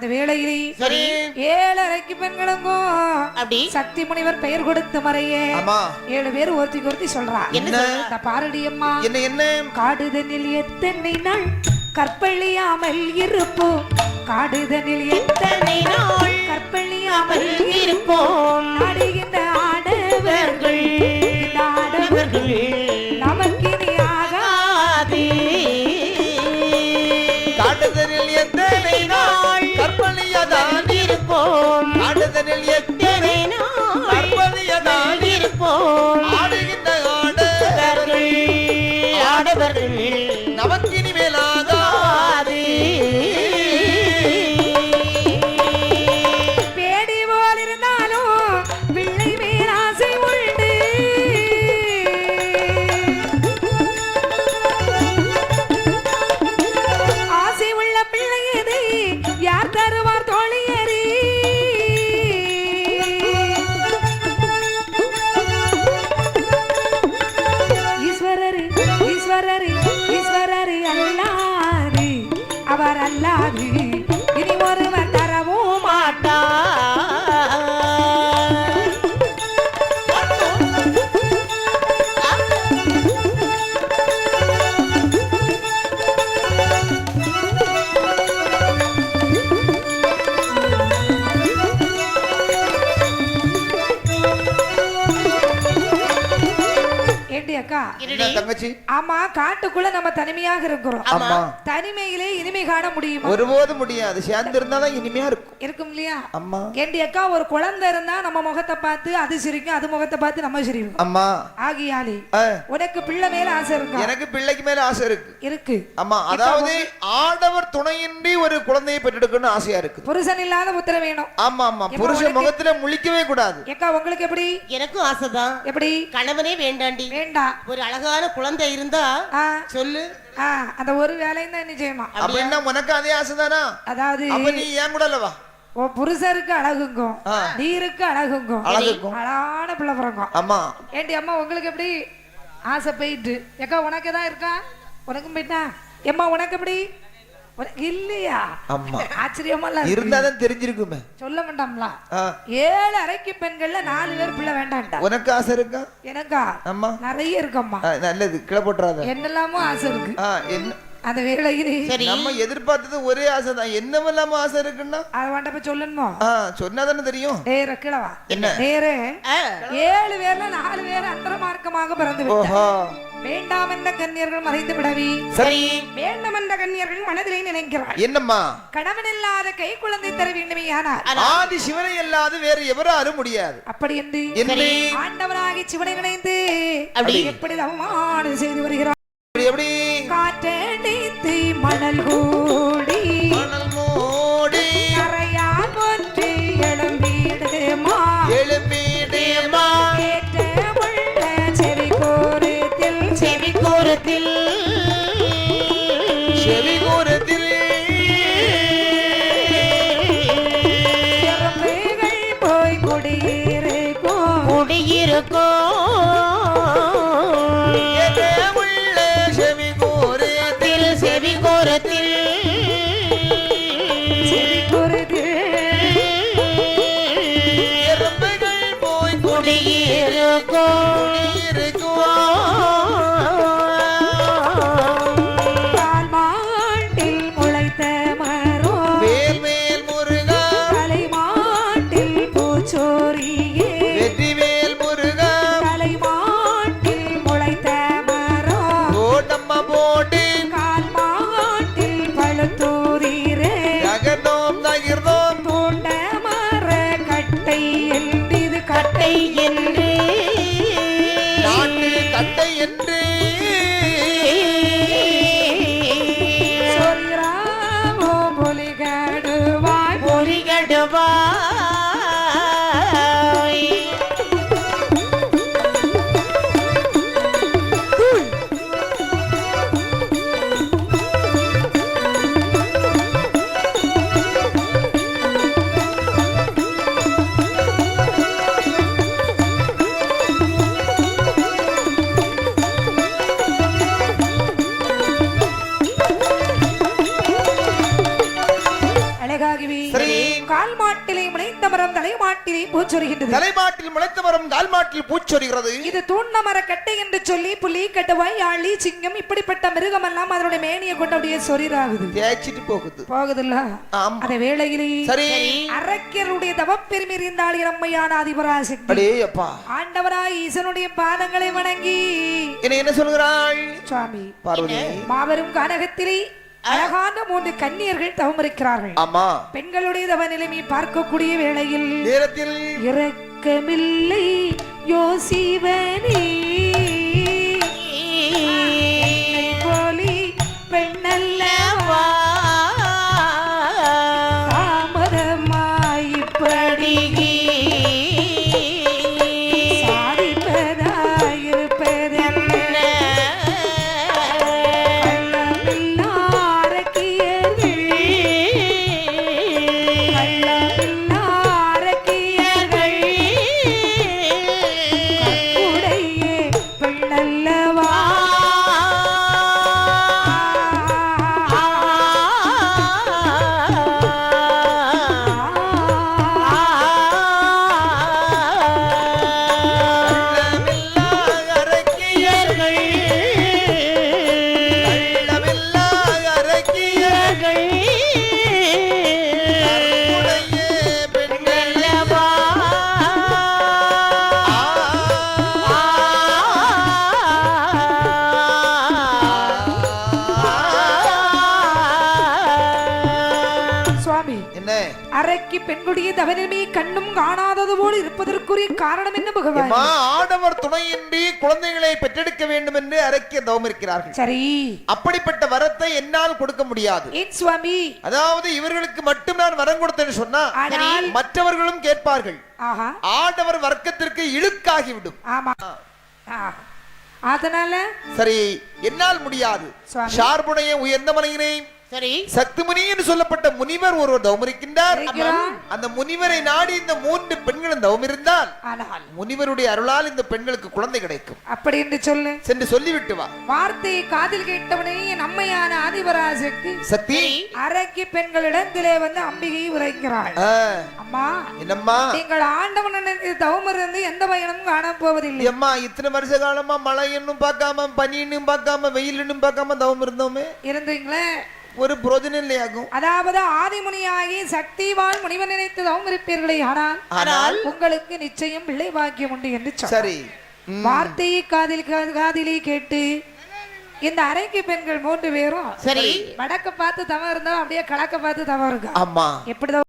அந்த வேளையிலே ஏழரைக்கு அப்படி. சக்தி முனிவர் பெயர் கொடுத்து மறையே. ஏழு பேர் ஒருத்திக்கு ஒருத்தி சொல்றா. என்ன பாரடி அம்மா என்ன என்ன? காடுதனில் எத்தனை நாள் கற்பழியாமல் இருப்போம் காடுதனில் எத்தனை நாள் கற்பழியாமல் இருப்போம்? நாடுகின்ற ஆடவர்கள். ஆடவர்கள். தங்கச்சி? ஆமா காட்டுக்குள்ள நம்ம தனிமையாக இருக்கிறோம். ஆமா. தனிமையிலே இனிமை காண முடியுமா? ஒருபோதும் முடியாது. சேர்ந்து இருந்தாதான் இனிமையா இருக்கும். இருக்கும் இல்லையா? அம்மா ஏண்டி அக்கா ஒரு குழந்தை இருந்தா நம்ம முகத்தை பார்த்து அது சிரிக்கும் அது முகத்தை பார்த்து நம்ம சிரிக்கும் அம்மா ஆகியாலே உனக்கு பிள்ளை மேல ஆசை இருக்கா? எனக்கு பிள்ளைக்கு மேல ஆசை இருக்கு. இருக்கு. ஆமா அதாவது ஆடவர் துணையின்றி ஒரு குழந்தையை பெற்றெடுக்கணும்னு ஆசையா இருக்கு. புருஷன் இல்லாத புத்திர வேணும். ஆமா ஆமா. புருஷன் முகத்துல முழிக்கவே கூடாது. ஏக்கா உங்களுக்கு எப்படி? எனக்கும் ஆசைதான். எப்படி? கணவனே வேண்டாண்டி. வேண்டாம் ஒரு அழகான குழந்தை இருந்தா சொல்லு. அந்த ஒரு வேலையும் தான் என்ன செய்யணும் அப்படின்னா உனக்கு அதே ஆசைதானா அதாவது அப்ப நீ ஏன் கூட இல்லவா உன் புருஷருக்கு அழகுங்கும். நீருக்கு அழகுங்கும் அழகுக்கும். அழகான பிள்ளை பிறக்கும். ஆமா. ஏண்டி அம்மா உங்களுக்கு எப்படி ஆசை போயிட்டு? ஏக்கா உனக்கு தான் இருக்கா? உனக்கும் போயிட்டா? எம்மா உனக்கு எப்படி? இல்லையா? ஆமா. ஆச்சரியமா. இருந்தாதான் தெரிஞ்சிருக்குமே. சொல்ல மாட்டோம்ல ஆ, ஏழு அரைக்கு பெண்கள்ல நாலு பேர் பிள்ளை வேண்டாம்டா. உனக்கு ஆசை இருக்கா? எனக்கா? ஆமா. நிறைய இருக்கம்மா. நல்லது. கிளை போட்டுறாத. என்னெல்லாமோ ஆசை இருக்கு. என்ன? அந்த வேலையிலே. சரி. நம்ம எதிர்பார்த்தது ஒரே ஆசை தான் என்னவெல்லாம ஆசை இருக்குன்னா? அதை வேண்ட போய் சொல்லணுமோ? ஆ, சொன்னாதானே தெரியும். நேர கிழவா. என்ன? நேரே. ஏழு பேர்ல நாலு பேர் அந்தர மார்க்கமாக பிறந்து விட்டார். ஓஹோ. வேண்டாம் என்ற கன்னியர்கள் மறைந்து விடவி. சரி. வேண்டும் என்ற கன்னியர்கள் மனதிலே நினைக்கிறார். என்னம்மா? கணவன் இல்லாத கை குழந்தை தர வேண்டுமே ஆனால். ஆதி சிவனை அல்லாது வேறு எவராலும் முடியாது. அப்படி என்று என்ன ஆண்டவனாகி சிவனை நினைந்து அப்படி. எப்படி அவமானம் செய்து வருகிறார்? மணல் கூடி மணல் மூடி. கரையான் ஒன்று எழும்பிடுமா எழுப்பீடேமா கேட்ட உள்ள செவி கோரத்தில் செவி கோரத்தில் செவி கூரத்தில் போய் குடியிருக்கும். குடியிருக்கும். பொறிகடுவாய் சரி கால் மாட்டிலே முளைந்த மரம் தலை மாட்டிலே பூச்சொருகின்றது. தலைமாட்டில் முளைத்த மரம் பூச்சொரிகிறது. இது தூண்ண மர கட்டை என்று சொல்லி புலி கட்டவாய் ஆளி சிங்கம் இப்படிப்பட்ட மிருகம் எல்லாம் அதனுடைய மேனியை கொண்டு அப்படியே சொரிராகுது தேய்ச்சிட்டு போகுது. போகுதுல்ல? அந்த சரி. அரக்கருடைய தவப்பெருமை அதிபராசக்தி ஆண்டவராய் ஈசனுடைய பாதங்களை வணங்கி. என்ன என்ன சொல்கிறாள் சுவாமி பார்வதி. மாபெரும் கனகத்திலே அழகான மூன்று கன்னியர்கள் தவம் இருக்கிறார்கள் ஆமா. பெண்களுடைய தவ நிலைமை பார்க்கக்கூடிய வேளையில் நேரத்தில் இரக்கமில்லை யோசிவனே. என்ன அறைக்கு பெண்களுடைய தவனிமை கண்ணும் காணாதது போல் இருப்பதற்குரிய காரணம் என்ன பகவான்? ஆடவர் துணையின்றி குழந்தைகளை பெற்றெடுக்க வேண்டும் என்று அரக்கிய தவம் இருக்கிறார்கள். சரி. அப்படிப்பட்ட வரத்தை என்னால் கொடுக்க முடியாது. ஏன் சுவாமி? அதாவது இவர்களுக்கு மட்டும் நான் வரம் கொடுத்தேன்னு சொன்னா மற்றவர்களும் கேட்பார்கள். ஆடவர் வர்க்கத்திற்கு இழுக்காகிவிடும். ஆமா. அதனால சரி என்னால் முடியாது. சுவாமி. ஷார்புடைய உயர்ந்த மலையினை சரி. சக்திமுனி என்று சொல்லப்பட்ட முனிவர் ஒருவர் தவம் இருக்கின்றார் இருக்கிறார். அந்த முனிவரை நாடி இந்த மூன்று பெண்களும் தவம் இருந்தால் ஆனால். முனிவருடைய அருளால் இந்த பெண்களுக்கு குழந்தை கிடைக்கும். அப்படி என்று சொல்லு. சென்று சொல்லிவிட்டு வா. வார்த்தையை காதில் கேட்டவனே என் அம்மையான ஆதிபராசக்தி சக்தி. அரைக்கு பெண்களிடத்திலே வந்து அம்பிகை உரைக்கிறாள். அம்மா என்னம்மா? நீங்கள் ஆண்டவன் தவம் இருந்து எந்த பயனும் காண போவதில்லை. எம்மா இத்தனை வருஷ காலமா மழை என்னும் பார்க்காம பனி இன்னும் பார்க்காம வெயில் பார்க்காம தவம் இருந்தோமே இருந்தீங்களே? ஒரு புரோஜனம் இல்லையாகும் அதாவது ஆதிமுனியாகி சக்திவான் முனிவன் நினைத்து இருப்பீர்களே ஆனால் ஆனால் உங்களுக்கு நிச்சயம் பிள்ளை பாக்கியம் உண்டு என்று. சரி வார்த்தையை காதில் காதிலே கேட்டு இந்த அறைக்கு பெண்கள் மூன்று பேரும் சரி. வடக்க பார்த்து தவம் இருந்தா அப்படியே கிழக்க பார்த்து இருக்கா? ஆமா. எப்படிதான்